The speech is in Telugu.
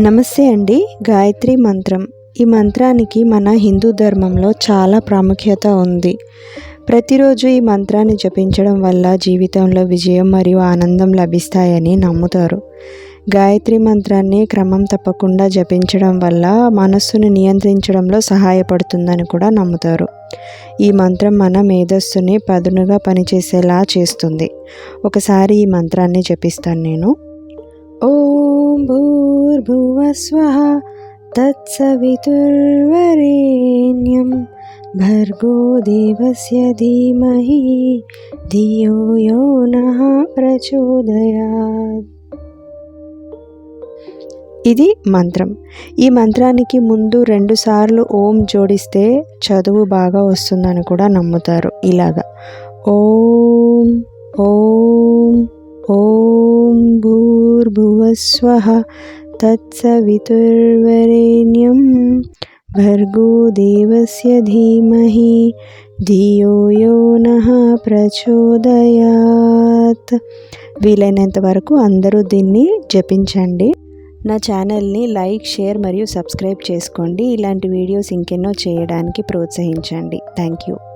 నమస్తే అండి గాయత్రి మంత్రం. ఈ మంత్రానికి మన హిందూ ధర్మంలో చాలా ప్రాముఖ్యత ఉంది. ప్రతిరోజు ఈ మంత్రాన్ని జపించడం వల్ల జీవితంలో విజయం మరియు ఆనందం లభిస్తాయని నమ్ముతారు. గాయత్రి మంత్రాన్ని క్రమం తప్పకుండా జపించడం వల్ల మనస్సును నియంత్రించడంలో సహాయపడుతుందని కూడా నమ్ముతారు. ఈ మంత్రం మన మేధస్సుని పదునుగా పనిచేసేలా చేస్తుంది. ఒకసారి ఈ మంత్రాన్ని జపిస్తాను నేను. ఓం భూర్భువస్వః తత్సవితుర్వరేణ్యం భర్గో దేవస్య ధీమహి ధియో యో ప్రచోదయాత్ ఇది మంత్రం. ఈ మంత్రానికి ముందు రెండుసార్లు ఓం జోడిస్తే చదువు బాగా వస్తుందని కూడా నమ్ముతారు. ఇలాగా. ఓం ఓం ఓం భూ భూర్భువస్వః తత్సవితుర్వరేణ్యం భర్గో దేవస్య ధీమహి ధియో యో నః ప్రచోదయాత్ వీలైనంత వరకు అందరూ దీన్ని జపించండి. నా ఛానల్ని లైక్ షేర్ మరియు సబ్స్క్రైబ్ చేసుకోండి. ఇలాంటి వీడియోస్ ఇంకెన్నో చేయడానికి ప్రోత్సహించండి. Thank you.